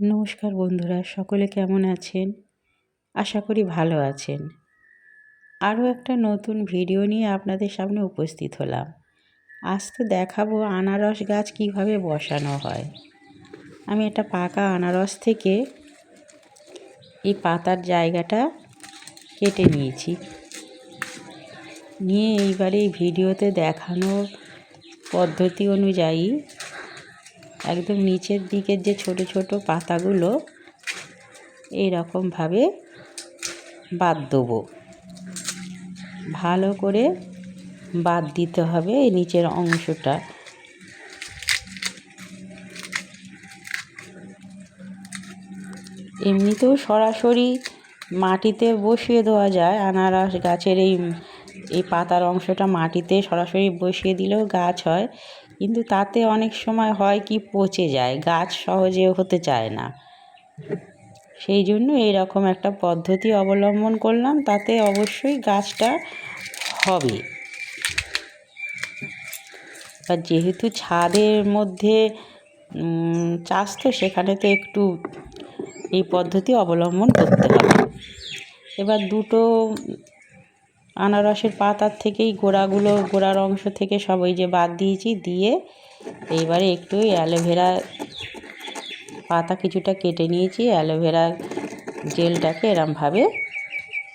নমস্কার বন্ধুরা, সকলে কেমন আছেন? আশা করি ভালো আছেন। আরও একটা নতুন ভিডিও নিয়ে আপনাদের সামনে উপস্থিত হলাম। আজ তো দেখাবো আনারস গাছ কীভাবে বসানো হয়। আমি একটা পাকা আনারস থেকে এই পাতার জায়গাটা কেটে নিয়েছি। নিয়ে এইবারে এই ভিডিওতে দেখানো পদ্ধতি অনুযায়ী একদম নিচের দিকের যে ছোট ছোট পাতাগুলো এইরকমভাবে বাদ দেবো। ভালো করে বাদ দিতে হবে এই নিচের অংশটা। এমনিতেও সরাসরি মাটিতে বসিয়ে দেওয়া যায়, আনারস গাছের এই এই পাতার অংশটা মাটিতে সরাসরি বসিয়ে দিলেও গাছ হয়। কিন্তু তাতে অনেক সময় হয় কি পচে যায়, গাছ সহজে হতে চায় না। সেই জন্য এইরকম একটা পদ্ধতি অবলম্বন করলাম, তাতে অবশ্যই গাছটা হবে। আর যেহেতু ছাদের মধ্যে চাষ তো সেখানে তো একটু এই পদ্ধতি অবলম্বন করতে হবে। এবার দুটো আনারসের পাতার থেকেই গোড়াগুলো, গোড়ার অংশ থেকে সব ওই যে বাদ দিয়েছি, দিয়ে এইবারে একটু অ্যালোভেরা পাতা কিছুটা কেটে নিয়েছি। অ্যালোভেরা জেলটাকে এরমভাবে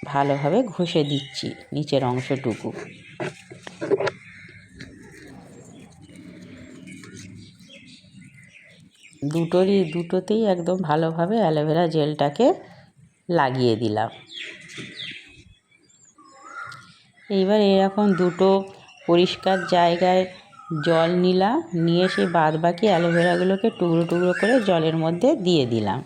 ভালোভাবে ঘষে দিচ্ছি নিচের অংশটুকু। দুটোরই, দুটোতেই একদম ভালোভাবে অ্যালোভেরা জেলটাকে লাগিয়ে দিলাম। এইবার এরকম দুটো পরিষ্কার জায়গায় জল নিলাম, নিয়ে সেই বাদ বাকি অ্যালোভেরাগুলোকে টুকরো টুকরো করে জলের মধ্যে দিয়ে দিলাম।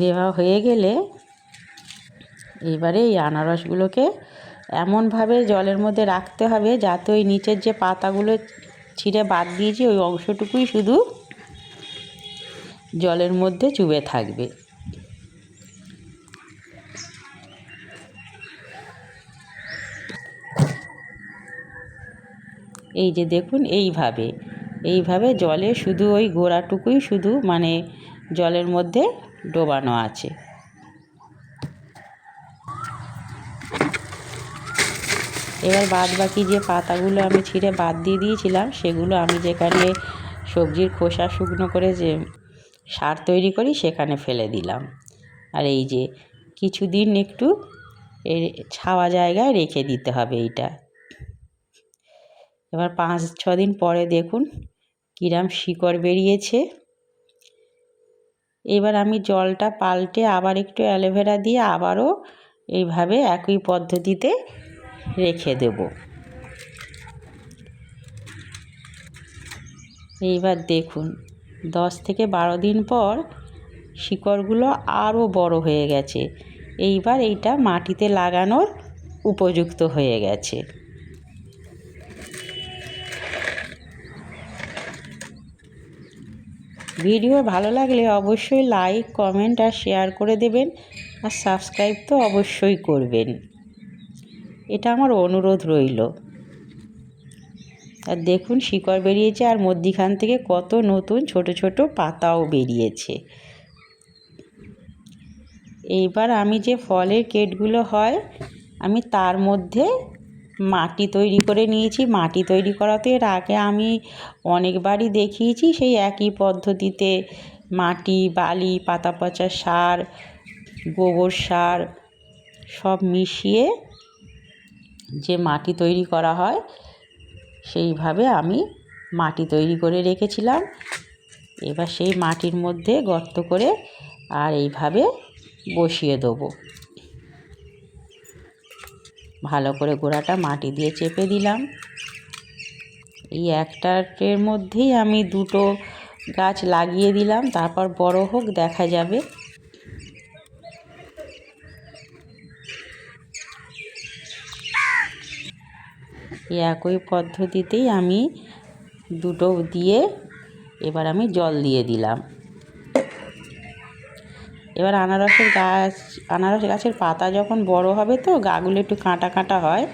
দেওয়া হয়ে গেলে এবারে এই আনারসগুলোকে এমনভাবে জলের মধ্যে রাখতে হবে যাতে ওই নিচের যে পাতাগুলো ছিঁড়ে বাদ দিয়েছি, ওই অংশটুকুই শুধু জলের মধ্যে চুবে থাকবে। এই যে দেখুন, এইভাবে এইভাবে জলে শুধু ওই গোড়াটুকুই শুধু মানে জলের মধ্যে ডোবানো আছে। এবার বাদ বাকি যে পাতাগুলো আমি ছিঁড়ে বাদ দিয়ে দিয়েছিলাম, সেগুলো আমি যেখানে সবজির খোসা শুকনো করে যে সার তৈরি করি, সেখানে ফেলে দিলাম। আর এই যে কিছুদিন একটু এই ছাওয়া জায়গায় রেখে দিতে হবে এইটা। এবার পাঁচ, ছ দিন পরে দেখুন কিরাম শিকড় বেরিয়েছে। এবার আমি জলটা পাল্টে আবার একটু অ্যালোভেরা দিয়ে আবারও এইভাবে একই পদ্ধতিতে রেখে দেব। এইবার দেখুন দশ থেকে বারো দিন পর শিকড়গুলো আরও বড় হয়ে গেছে। এইবার এইটা মাটিতে লাগানোর উপযুক্ত হয়ে গেছে। ভিডিও ভালো লাগলে অবশ্যই লাইক, কমেন্ট আর শেয়ার করে দেবেন আর সাবস্ক্রাইব তো অবশ্যই করবেন। এটা আমার অনুরোধ রইল। আর দেখুন শিকড় বেরিয়েছে আর মধ্যিখান থেকে কত নতুন ছোট ছোট পাতাও বেরিয়েছে। এইবার আমি যে ফলের কেটগুলো হয়, আমি তার মধ্যে মাটি তৈরি করে নিয়েছি। মাটি তৈরি করাতে এর আগে আমি অনেকবারই দেখিয়েছি সেই একই পদ্ধতিতে মাটি, বালি পাতা পচা সার, গোবর সার সব মিশিয়ে যে মাটি তৈরি করা হয় সেইভাবে আমি মাটি তৈরি করে রেখেছিলাম। এবার সেই মাটির মধ্যে গর্ত করে আর এইভাবে বসিয়ে দেবো। ভালো করে গোড়াটা মাটি দিয়ে চেপে দিলাম। এই একটার মধ্যেই আমি দুটো গাছ লাগিয়ে দিলাম। তারপর বড় হোক, দেখা যাবে। এই একই পদ্ধতিতেই আমি দুটো দিয়ে এবার আমি জল দিয়ে দিলাম। এবার আনারসের গাছ, আনারস গাছের পাতা যখন বড় হবে তো গাগুলো একটু কাঁটা কাঁটা হয়,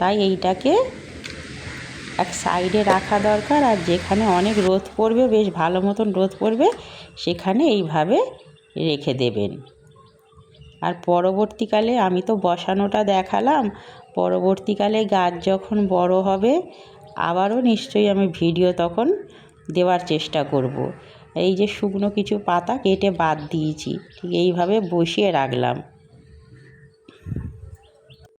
তাই এইটাকে এক সাইডে রাখা দরকার আর যেখানে অনেক রোদ পড়বে, বেশ ভালো মতন রোদ পড়বে, সেখানে এইভাবে রেখে দেবেন। আর পরবর্তীকালে আমি তো বসানোটা দেখালাম পরবর্তীকালে গাছ যখন বড় হবে, আবারও নিশ্চয়ই আমি ভিডিও তখন দেওয়ার চেষ্টা করব। এই যে শুকনো কিছু পাতা কেটে বাদ দিয়েছি, ঠিক এইভাবে বসিয়ে রাখলাম